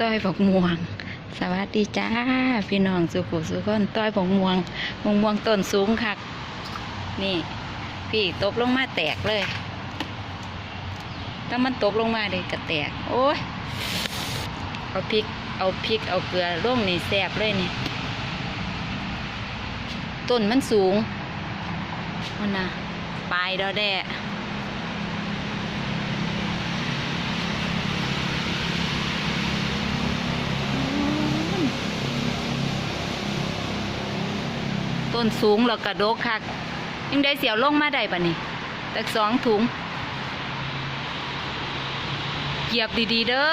ต้อยบอกม่วง สวัสดีจ้า พี่น้องสุขุสุขคนต้อยบอกม่วงม่วงม่วงต้นสูงคัก นี่ พี่ตกลงมาแตกเลยถ้ามันตกลงมาเลยก็แตก โอ้ยเอาพริก เอาพริก เอาเกลือร่วงนี่แสบเลยนี่ ต้นมันสูงมันนะปลายดอแด่ ต้นสูงแล้วกระโดกคัก ยังได้เสียวลงมาได้ปะนี่ตักสองถุงเหยียบดีๆเด้อ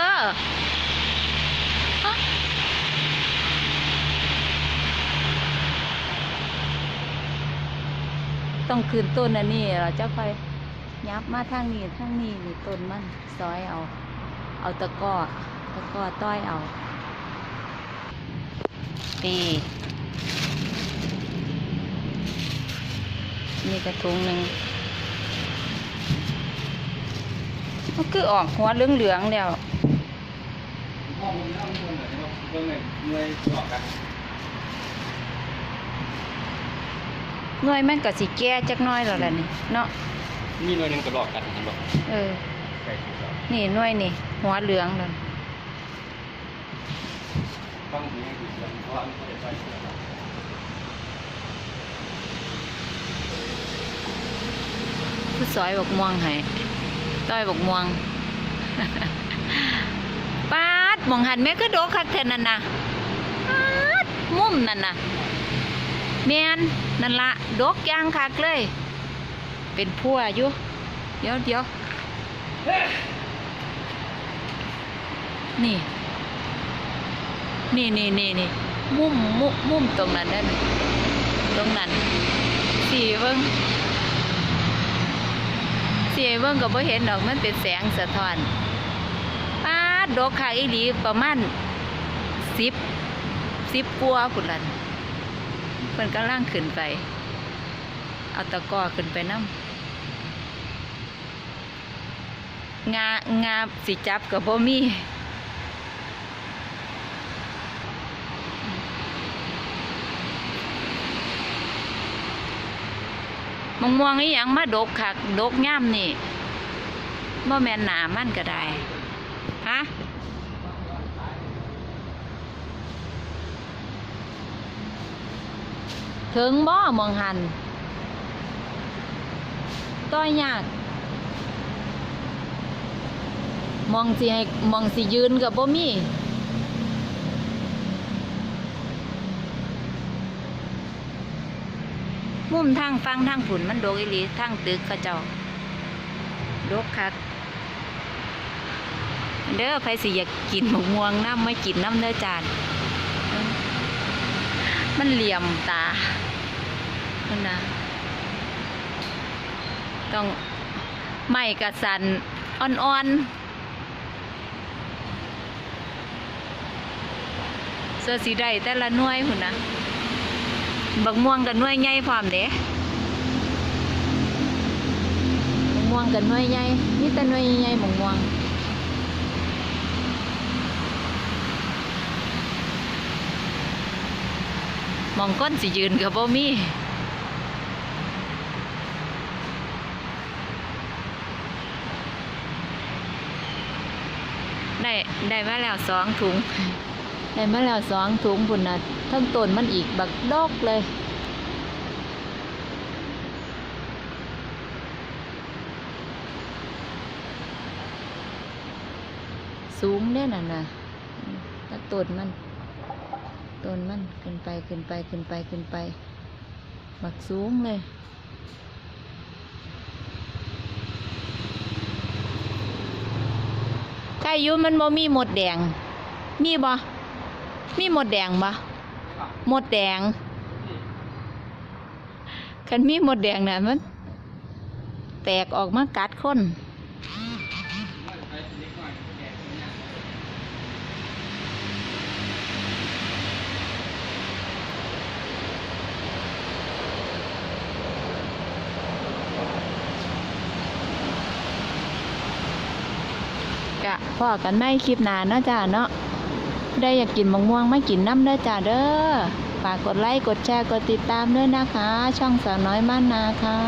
ต้องคืนต้นอันนี้เราจะไปยับมาทางนี้ทางนี้นี่ต้นมันซอยเอา เอาตะกร้อตะกร้อต้อยเอาปี นี่กระทุงหนึ่งมันคือออกหัวเหลืองๆแล้วพ่อผมทำคนแบบว่าเพื่อนเมื่อยหลอกกันหน่วยมันก็สิแก่จักหน้อยแล้วล่ะนี่เนาะมีหน่วยหนึ่งก็หลอกกันเห็นบอกเออใช่ครับนี่หน่วยนี่ หัวเหลืองแล้ว ต้องมีให้ดูเรื่องเพราะว่ามันจะใช้เสื้อ ผู้ ซอยบกม่วงให้ต้อยบกม่วงปาดมองหันแม่ก็โดกคักแทนนั่นนะปาดมุมนั่นนะแมนนั่นละโดกยางคักเลย เป็นพัวอยู่เดี๋ยวเดี๋ยวนี่ นี่นี่นี่นี่มุมมุมมุมตรงนั้นนั่นตรงนั้นสี่เบิ้ง สี่เบิ้งก็บ่เห็นดอกมันเป็นแสงสะท้อนป้าดอกค่ะอีหลีประมาณสิบสิบกัวาพุ่นลันเพิ่นกำลังขึ้นไป เอาตะกอขึ้นไปน้ำงางาสิจับกับบ่มี มองมองๆอีหยังมาดกคักดกย่ำนี่บ่แมนหนามันก็ได้ฮะถึงบ่มองหันต้อยยาก มองสิให้มองสิยืนกับบ่มี มุมทางฟังทางผุนมันโดกอีหลีทางตึกเขาเจ้าโดกคักเด้อใครสิอยากกินหมกม่วงน้ำไม่กินน้ำเด้อจาน มันเหลี่ยมตานั่นนะต้องไม่กระสันอ่อนๆเสื้อสีได้แต่ละน่วยหุ่นนะ บักม่วงกับหน่วยใหญ่พร้อมเด้บักม่วงกับหน่วยใหญ่นี่แต่หน่วยใหญ่บักม่วงมองก้นสิยืนกับบ่มีได้ได้มาแล้วสองถุง ได้มาแล้วสองถุงพุ่นนะทั้งต้นมันอีกบักดอกเลยสูงเนี่ยน่ะนะถ้าต้นมันต้นมันขึ้นไปขึ้นไปขึ้นไปขึ้นไปบักสูงเลยใกล้ยุมันบ่มีหมดแดง มีบ่ มีหมดแดงบ่หมดแดงคันมีหมดแดงน่ะมัน แตกออกมากัดคนกะพ่อกันไม่คลิปนานเนาะจ้าเนาะ ได้อยากกินมะม่วงไม่กินน้ำเด้จ้าเด้อฝากกดไลค์กดแชร์กดติดตามด้วยนะคะ ช่องสาวน้อยบ้านนาค่ะ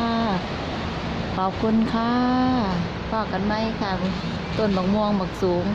ขอบคุณค่ะพอกันไหมค่ะ ต้นมะม่วงบักสูง